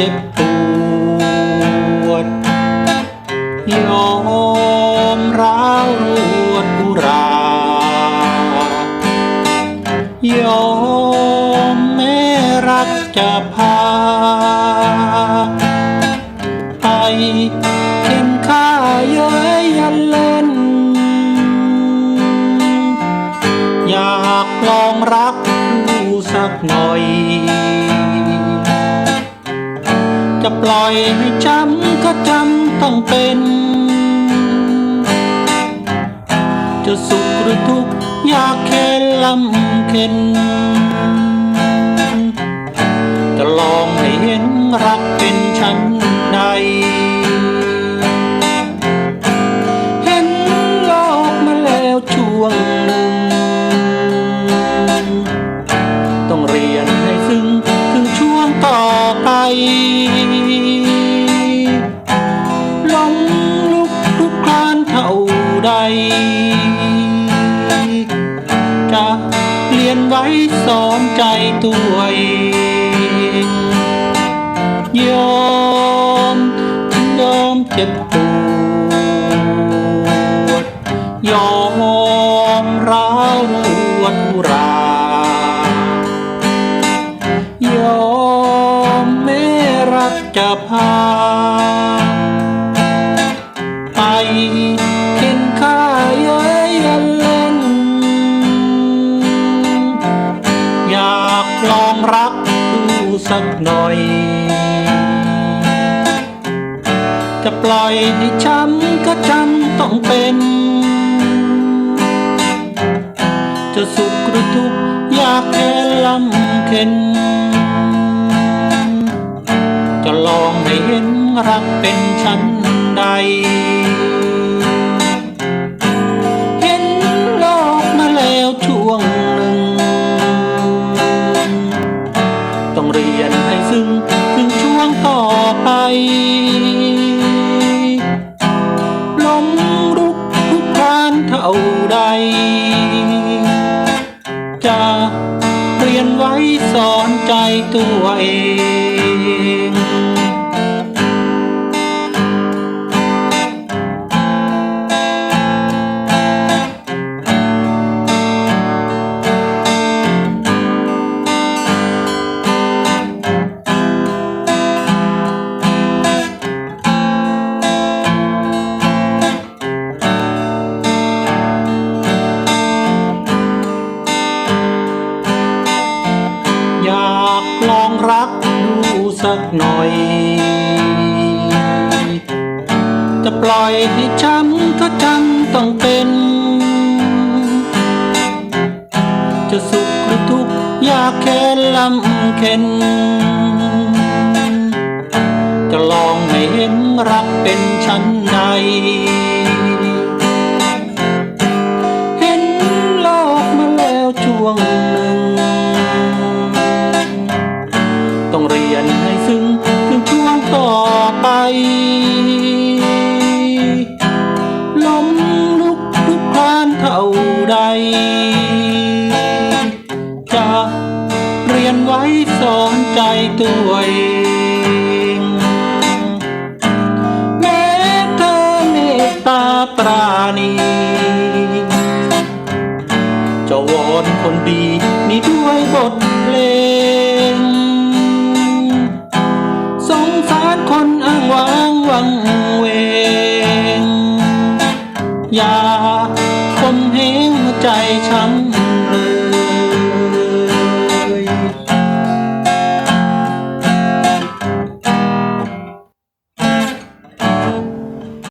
จ็บปวด ยอมร้าวรวดอุรา ยอมแม่รักจะพา ไปเข็นข้าเย้ยยันเล่น อยากลองรักดูสักหน่อย ปล่อยให้จำก็จำต้องเป็น จะสุขหรือทุกข์อยากแค่ลำเค็นจะลองให้เห็นรักเป็นฉันใดเห็นโลกมาแล้วช่วงหนึ่ง ต้องเรียนให้ซึ้งถึงช่วงต่อไป ใดจะเรียนไว้สอนใจตัวเองยอมยอมเจ็บปวดยอมร้าวรวดรายอมแม่รักจะพา ลองรักดูสักหน่อย จะปล่อยให้ช้ำก็จำต้องเป็น จะสุขหรือทุกข์อยากแค่ลำเค็น จะลองให้เห็นรักเป็นฉันใด จะเรียนไว้สอนใจตัวเอง สักหน่อย จะปล่อยให้ช้ำก็จำต้องเป็น จะสุขหรือทุกข์อยากแค่ลำเค็นจะลองให้เห็นรักเป็นฉันใด ตัวเองแม้เธอเมตตาปราณีจะวอนคนดีนี้ด้วยบทเพลง สงสารคนอ้างว้างวังเวงอย่า